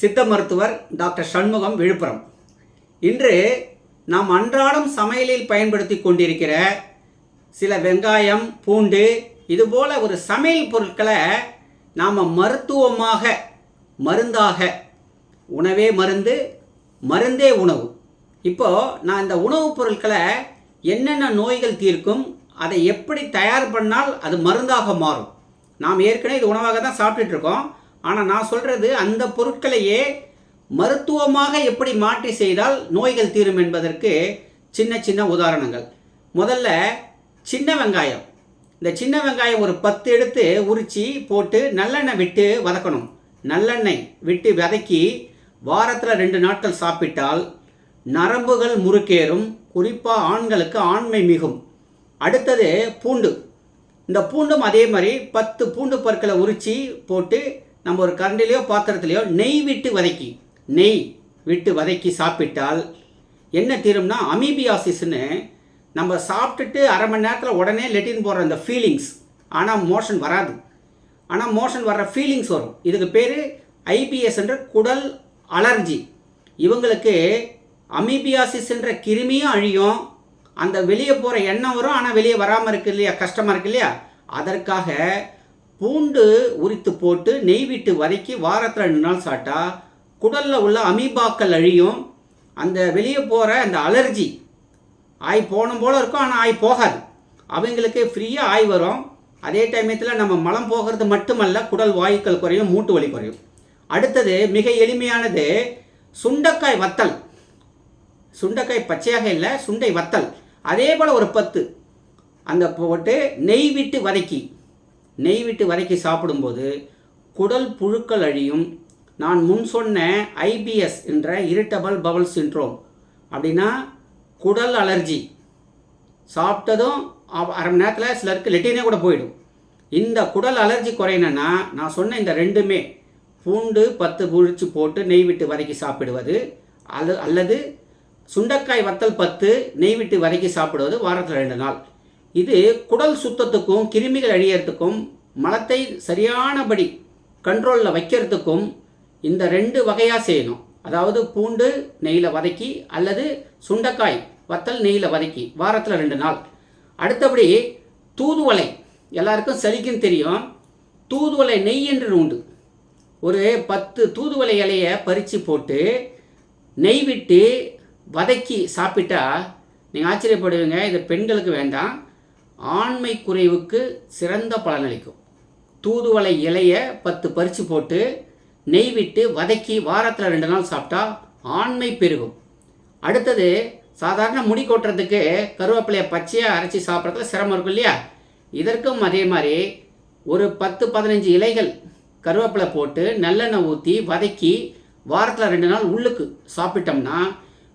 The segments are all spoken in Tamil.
சித்த மருத்துவர் டாக்டர் சண்முகம் விழுப்புரம். இன்று நாம் அன்றாடம் சமையலில் பயன்படுத்தி கொண்டிருக்கிற சில வெங்காயம் பூண்டு இதுபோல் ஒரு சமையல் பொருட்களை நாம் மருத்துவமாக மருந்தாக உணவே மருந்து மருந்தே உணவு. இப்போது நான் இந்த உணவுப் பொருட்களை என்னென்ன நோய்கள் தீர்க்கும் அதை எப்படி தயார் பண்ணால் அது மருந்தாக மாறும். நாம் ஏற்கனவே இது உணவாக தான் சாப்பிட்டுட்டு இருக்கோம். ஆனால் நான் சொல்கிறது அந்த பொருட்களையே மருத்துவமாக எப்படி மாற்றி செய்தால் நோய்கள் தீரும் என்பதற்கு சின்ன சின்ன உதாரணங்கள். முதல்ல சின்ன வெங்காயம். இந்த சின்ன வெங்காயம் ஒரு பத்து எடுத்து உரித்து போட்டு நல்லெண்ணெய் விட்டு வதக்கணும். நல்லெண்ணெய் விட்டு வதக்கி வாரத்தில் ரெண்டு நாட்கள் சாப்பிட்டால் நரம்புகள் முறுக்கேறும். குறிப்பாக ஆண்களுக்கு ஆண்மை மிகும். அடுத்தது பூண்டு. இந்த பூண்டும் அதே மாதிரி பத்து பூண்டு பற்களை உரித்து போட்டு நம்ம ஒரு கரண்டிலையோ பாத்திரத்துலையோ நெய் விட்டு வதக்கி நெய் விட்டு வதக்கி சாப்பிட்டால் என்ன தீரும்னா அமீபியாசிஸ்னு நம்ம சாப்பிட்டுட்டு அரை மணி நேரத்தில் உடனே லெட்டின் போடுற அந்த ஃபீலிங்ஸ் ஆனால் மோஷன் வராது. ஆனால் மோஷன் வர்ற ஃபீலிங்ஸ் வரும். இதுக்கு பேர் ஐபிஎஸ் என்ற குடல் அலர்ஜி. இவங்களுக்கு அமீபியாசிஸ் என்ற கிருமியும் அழியும். அந்த வெளியே போகிற எண்ணம் வரும் ஆனால் வெளியே வராமல் இருக்கு இல்லையா கஷ்டமாக இருக்கு இல்லையா? அதற்காக பூண்டு உரித்து போட்டு நெய் விட்டு வதக்கி வாரத்தில் ரெண்டு நாள் சாப்பிட்டா குடலில் உள்ள அமீபாக்கள் அழியும். அந்த வெளியே போகிற அந்த அலர்ஜி ஆய் போனும் போல இருக்கும் ஆனால் ஆய் போகாது. அவங்களுக்கு ஃப்ரீயாக ஆய் வரும். அதே டைமத்தில் நம்ம மலம் போகிறது மட்டுமல்ல குடல் வாயுக்கள் குறையும் மூட்டு வலி குறையும். அடுத்தது மிக எளிமையானது சுண்டைக்காய் வத்தல். சுண்டக்காய் பச்சையாக இல்லை சுண்டை வத்தல். அதே போல் ஒரு பத்து. அந்த போட்டு நெய் விட்டு வதக்கி. நெய் விட்டு வதக்கி சாப்பிடும்போது குடல் புழுக்கள் அழியும். நான் முன் சொன்ன ஐபிஎஸ் என்ற இரிட்டபிள் பவல் சின்ட்ரோம் அப்படின்னா குடல் அலர்ஜி சாப்பிட்டதும் அரை மணி நேரத்தில் சிலருக்கு லெட்டினே கூட போயிடும். இந்த குடல் அலர்ஜி குறையணும்னா நான் சொன்ன இந்த ரெண்டுமே பூண்டு பத்து புழிச்சு போட்டு நெய் விட்டு வதக்கி சாப்பிடுவது. அது அல்லது சுண்டக்காய் வத்தல் பத்து நெய் விட்டு வதக்கி சாப்பிடுவது வாரத்தில் ரெண்டு நாள். இது குடல் சுத்தத்துக்கும் கிருமிகள் அழியறதுக்கும் மலத்தை சரியானபடி கண்ட்ரோலில் வைக்கிறதுக்கும் இந்த ரெண்டு வகையாக செய்யணும். அதாவது பூண்டு நெய்யில் வதக்கி அல்லது சுண்டக்காய் வத்தல் நெய்யில் வதக்கி வாரத்தில் ரெண்டு நாள். அடுத்தபடி தூதுவளை. எல்லாருக்கும் சரிக்கும் தெரியும். தூதுவளை நெய் என்று உண்டு. ஒரு பத்து தூதுவளை இலையை பறித்து போட்டு நெய் விட்டு வதக்கி சாப்பிட்டா நீங்கள் ஆச்சரியப்படுவீங்க இது பெண்களுக்கு வேண்டாம். ஆண்மை குறைவுக்கு சிறந்த பலனளிக்கும். தூதுவளை இலையை பத்து பறித்து போட்டு நெய் விட்டு வதக்கி வாரத்தில் ரெண்டு நாள் சாப்பிட்டா ஆண்மை பெருகும். அடுத்தது சாதாரண முடி கொட்டுறதுக்கு கருவேப்பிலையை பச்சையாக அரைச்சி சாப்பிட்றதுல சிரமம் இருக்கும் இல்லையா? இதற்கும் அதே மாதிரி ஒரு பத்து பதினஞ்சு இலைகள் கருவேப்பிலை போட்டு நல்லெண்ணெய் ஊற்றி வதக்கி வாரத்தில் ரெண்டு நாள் உள்ளுக்கு சாப்பிட்டோம்னா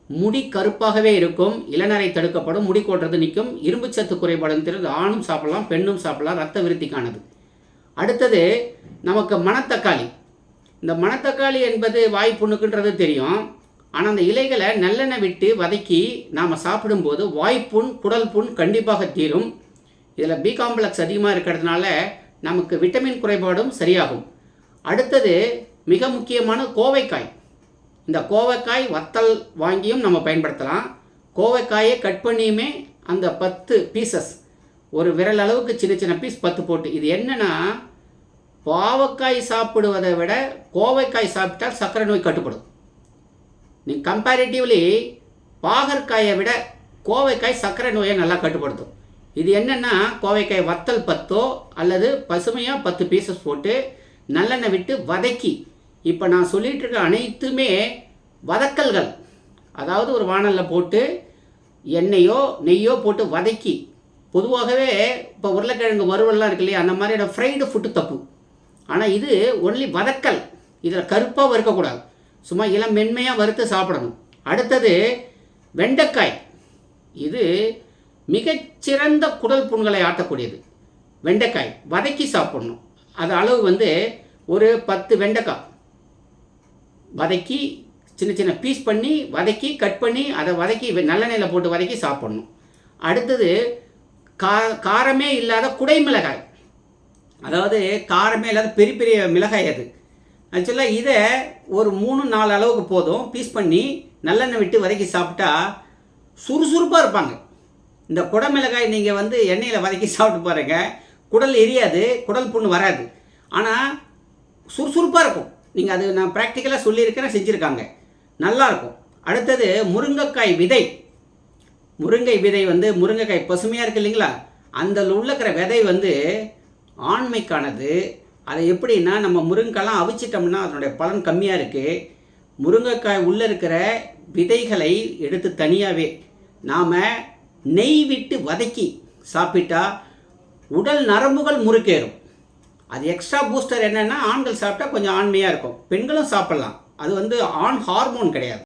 முடி கருப்பாகவே இருக்கும் இளநரை தடுக்கப்படும் முடி கொட்டுறது நிற்கும் இரும்புச்சத்து சத்து குறைபாடுங்கிறது ஆணும் சாப்பிடலாம் பெண்ணும் சாப்பிடலாம் ரத்த விருத்திக்கானது. அடுத்தது நமக்கு மணத்தக்காளி இந்த மணத்தக்காளி என்பது வாய் புண்ணுக்குன்றது தெரியும். ஆனால் அந்த இலைகளை நல்லெண்ணெய் விட்டு வதக்கி நாம் சாப்பிடும்போது வாய்ப்புண் குடல் புண் கண்டிப்பாக தீரும். இதில் பி காம்ப்ளெக்ஸ் அதிகமாக இருக்கிறதுனால நமக்கு விட்டமின் குறைபாடும் சரியாகும். அடுத்தது மிக முக்கியமான கோவைக்காய். இந்த கோவைக்காய் வத்தல் வாங்கியும் நம்ம பயன்படுத்தலாம். கோவைக்காயை கட் பண்ணியுமே அந்த பத்து பீசஸ் ஒரு விரல் அளவுக்கு சின்ன சின்ன பீஸ் பத்து போட்டு. இது என்னென்னா பாவக்காய் சாப்பிடுவதை விட கோவைக்காய் சாப்பிட்டால் சர்க்கரை நோய் கட்டுப்படும். நீ கம்பேரிட்டிவ்லி பாகற்காயை விட கோவைக்காய் சர்க்கரை நோயை நல்லா கட்டுப்படுத்தும். இது என்னென்னா கோவைக்காய் வத்தல் பத்தோ அல்லது பசுமையாக பத்து பீசஸ் போட்டு நல்லெண்ணெய் விட்டு வதக்கி. இப்போ நான் சொல்லிகிட்டு இருக்க அனைத்துமே வதக்கல்கள். அதாவது ஒரு வாணலில் போட்டு எண்ணெயோ நெய்யோ போட்டு வதக்கி பொதுவாகவே இப்போ உருளைக்கிழங்கு வறுவல்லாம் இருக்கு இல்லையா? அந்த மாதிரியான ஃப்ரைடு ஃபுட்டு தப்பு. ஆனால் இது ஒன்லி வதக்கல். இதில் கருப்பாக வறுக்கக்கூடாது சும்மா இளம் மென்மையாக வறுத்து சாப்பிடணும். அடுத்தது வெண்டைக்காய். இது மிகச்சிறந்த குடல் புண்களை ஆட்டக்கூடியது. வெண்டைக்காய் வதக்கி சாப்பிடணும். அது அளவு வந்து ஒரு பத்து வெண்டைக்காய். வதக்கி சின்ன சின்ன பீஸ் பண்ணி வதக்கி கட் பண்ணி அதை வதக்கி வெ- நல்லெண்ணெயில் போட்டு வதக்கி சாப்பிடணும். அடுத்தது கா காரமே இல்லாத குடை மிளகாய் அதாவது காரமே இல்லாத பெரிய பெரிய மிளகாய் அது. ஆக்சுவலாக இதை ஒரு மூணு நாலு அளவுக்கு போதும். பீஸ் பண்ணி நல்லெண்ணெய் விட்டு வதக்கி சாப்பிட்டா சுறுசுறுப்பாக இருப்பாங்க. இந்த குடமிளகாய் நீங்கள் வந்து எண்ணெயில் வதக்கி சாப்பிட்டு பாருங்க. குடல் எரியாது குடல் புண்ணு வராது. ஆனால் சுறுசுறுப்பாக இருக்கும். நீங்கள் அது நான் ப்ராக்டிக்கலாக சொல்லியிருக்கிறேன் செஞ்சுருக்காங்க. நல்லாயிருக்கும் அடுத்தது முருங்கைக்காய் விதை. முருங்கை விதை வந்து முருங்கைக்காய் பசுமையாக இருக்கு இல்லைங்களா? அந்த உள்ளக்கிற விதை வந்து ஆண்மைக்கானது. அதை எப்படின்னா நம்ம முருங்கைக்காய்லாம் அவிச்சிட்டோம்னா அதனுடைய பலன் கம்மியாக இருக்குது முருங்கைக்காய் உள்ளே இருக்கிற விதைகளை எடுத்து தனியாகவே நாம் நெய் விட்டு வதக்கி சாப்பிட்டா உடல் நரம்புகள் முறுக்கேறும். அது எக்ஸ்ட்ரா பூஸ்டர் என்னென்னா ஆண்கள் சாப்பிட்டா கொஞ்சம் ஆண்மையாக இருக்கும். பெண்களும் சாப்பிட்லாம். அது வந்து ஆண் ஹார்மோன் கிடையாது.